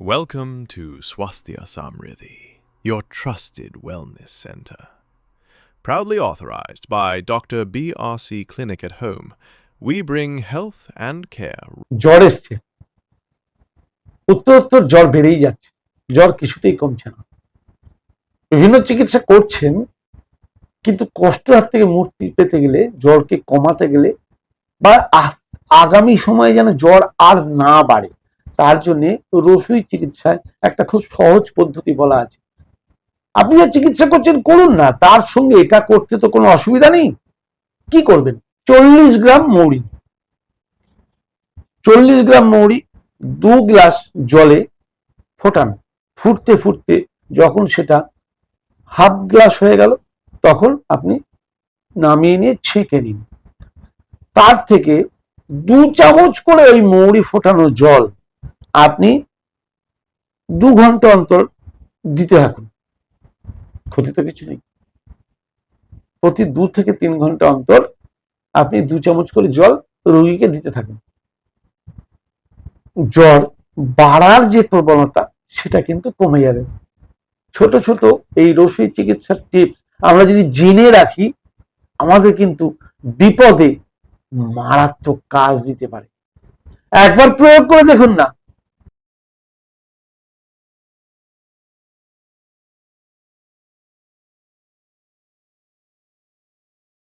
Welcome to Swasthya Samriddhi, your trusted wellness center. Proudly authorized by Dr. BRC Clinic at Home, we bring health and care জ্বর এসছে উত্তর উত্তর জ্বর বেড়েই যাচ্ছে জ্বর কিছুতেই কমছে না বিভিন্ন চিকিৎসা করছেন কিন্তু কষ্ট হাত থেকে মুক্তি পেতে গেলে জ্বরকে কমাতে গেলে বা আগামী সময়ে যেন জ্বর আর না বাড়ে তার জন্য রসুই চিকিৎসায় একটা খুব সহজ পদ্ধতি বলা আছে। আপনি যে চিকিৎসা করছেন, করুন না, তার সঙ্গে এটা করতে তো কোনো অসুবিধা নেই। কি করবেন? চল্লিশ গ্রাম মৌরি। চল্লিশ গ্রাম মৌরি দু গ্লাস জলে ফোটান। ফুটতে ফুটতে যখন সেটা হাফ গ্লাস হয়ে গেল, তখন আপনি নামিয়ে নিয়ে ছেঁকে নিন। তার থেকে দু চামচ করে ওই মৌরি ফোটানো জল দু ঘণ্টা অন্তর দিতে থাকুন। ক্ষতি তো কিছু নেই। প্রতি দু থেকে তিন ঘণ্টা অন্তর আপনি দু চামচ করে জল রোগীকে দিতে থাকুন। জ্বর বাড়ার যে প্রবণতা, সেটা কিন্তু কমে যাবে। ছোট ছোট এই রসুই চিকিৎসার টিপস আমরা যদি জেনে রাখি, আমাদের কিন্তু বিপদে মারাত্মক কাজ দিতে পারে। একবার প্রয়োগ করে দেখুন না